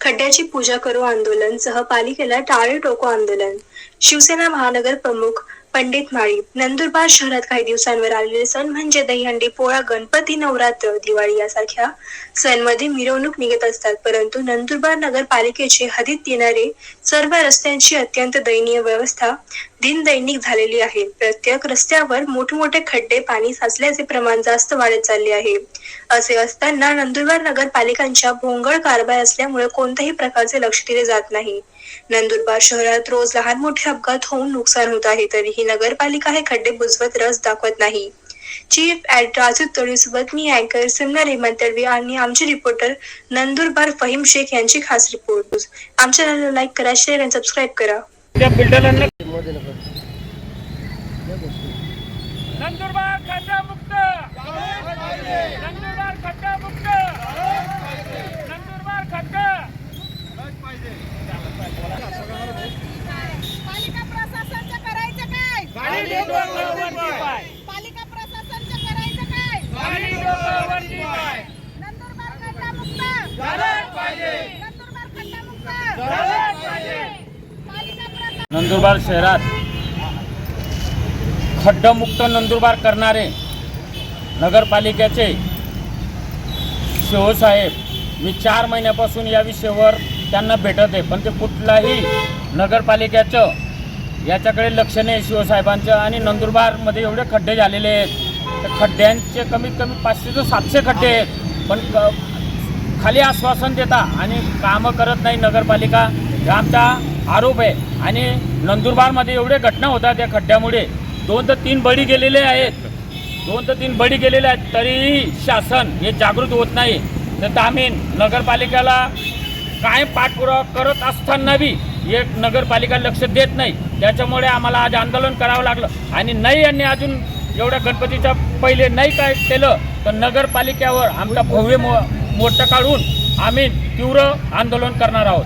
खड्ड्याची पूजा करू आंदोलन सह पालिकेला टाळे टोको आंदोलन. शिवसेना महानगर प्रमुख पंडित माळी नंदुरबार शहरात काही दिवसांवर आलेले सण म्हणजे दहीहंडी पोळा गणपती नवरात्र दिवाळी यासारख्या सणमध्ये मिरवणूक निघत असतात. परंतु नंदुरबार नगरपालिकेचे हदीत येणारे सर्व रस्त्यांची अत्यंत दयनीय व्यवस्था दिनदैनिक झालेली आहे. प्रत्येक रस्त्यावर मोठमोठे खड्डे पाणी साचल्याचे प्रमाण जास्त वाढत चालले आहे. असे असताना नंदुरबार नगरपालिकांच्या भोंगळ कारभार असल्यामुळे कोणत्याही प्रकारचे लक्ष दिले जात नाही. नंदुरबार शहरात रोज लहान मोठे अपघात होऊन नुकसान होत आहे. तरीही नगरपालिका हे खड्डे बुजवत रस दाखवत नाही. चीफ ऍड राजू तळीसोबत मी अँकर सिमना रेमान तडवी आणि आमचे रिपोर्टर नंदुरबार फहीम शेख यांची खास रिपोर्ट आमच्या चॅनलला लाईक करा शेअर आणि सबस्क्राईब करा. त्या बिल्डरांना नंदुरबार खड्डा मुक्त! नंदुरबार खड्डा मुक्त! नंदुरबार खड्डा! पालिका प्रशासनचं करायचं काय गाडी डोकावरती पाय पालिका प्रशासनचं करायचं काय? गाडी डोकावरती पाय. नंदुरबार खड्डा मुक्त झालंच पाहिजे. नंदुरबार खड्डा मुक्त झालंच पाहिजे. पालिका प्रशासन. नंदुरबार शहरात खड्डमुक्त नंदुरबार करणारे नगरपालिकेचे शिवसाहेब मी चार महिन्यापासून या विषयावर त्यांना भेटत आहे पण ते कुठलाही नगरपालिकेचं याच्याकडे लक्ष नाही शिवसाहेबांचं आणि नंदुरबारमध्ये एवढे खड्डे झालेले आहेत. तर खड्ड्यांचे कमीत कमी पाचशे ते सातशे खड्डे आहेत. पण खाली आश्वासन देता आणि कामं करत नाही नगरपालिका. हा आमचा आरोप आहे. आणि नंदुरबारमध्ये एवढे घटना होतात या खड्ड्यामुळे. दोन ते तीन बळी गेलेले आहेत. दोन ते तीन बळी गेलेले आहेत. तरीही शासन हे जागृत होत नाही. तर आम्ही नगरपालिकेला काय पाठपुरावा करत असताना बी एक नगरपालिका लक्ष देत नाही. त्याच्यामुळे आम्हाला आज आंदोलन करावं लागलं. आणि नाही यांनी अजून एवढ्या गणपतीच्या पहिले नाही काय केलं तर नगरपालिकेवर आमचा भव्य मो मोर्चा काढून आम्ही तीव्र आंदोलन करणार आहोत.